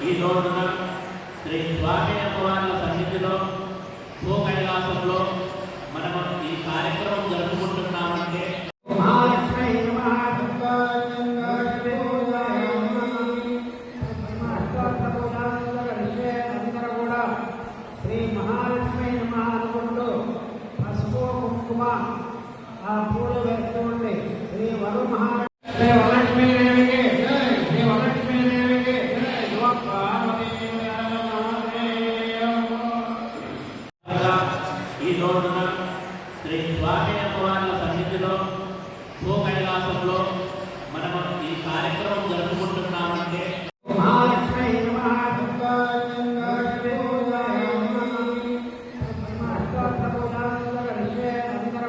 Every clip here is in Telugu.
ఈ రోజున శ్రీ స్వామి అమ్మవార్ల సన్నిధిలో భూ కైలాసంలో మనము ఈ కార్యక్రమం జరుపుకుంటున్నామంటే కూడా శ్రీ మహాలక్ష్మి ఆ పూలు వేస్తూ ఉండి శ్రీ వరు మహారాజు ఈ రోజున శ్రీ స్వామి అమ్మవార్ల సన్నిధిలో భూ కైలాసంలో మనము ఈ కార్యక్రమం జరుపుకుంటున్నామంటే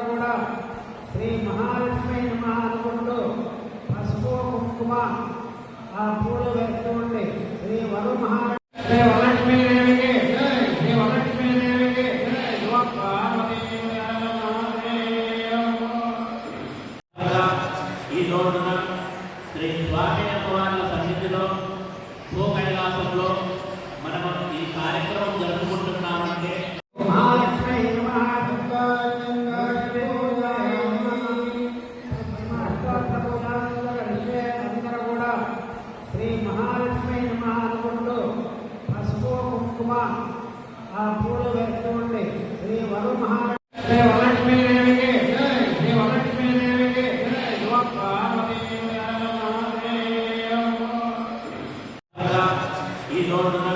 కూడా శ్రీ మహాలక్ష్మి నమః అనుకుంటూ పసుపు కుంకుమ ఆ పూలు వేస్తూ ఉండి శ్రీ వరు మహా ఈ రోజున శ్రీ స్వామి అమ్మవార్ల సన్నిధిలో భూ కైలాసంలో మనము ఈ కార్యక్రమం జరుపుకుంటున్నామంటే కూడా శ్రీ మహాలక్ష్మి నమః పసుపు కుంకుమ ఆ పూలు వేస్తూ ఉండి శ్రీ వరు మహా ఈ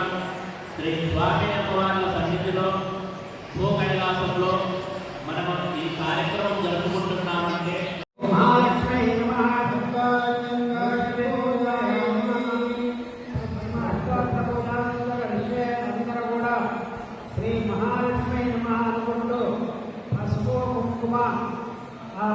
శ్రీ స్వామి అమ్మవార్ల సన్నిధిలో భూ కైలాసంలో మనము ఈ కార్యక్రమం జరుపుకుంటున్నామంటే కూడా శ్రీ మహాలక్ష్మి నమః అనుకుంటూ పసుపు కుంకుమ ఆ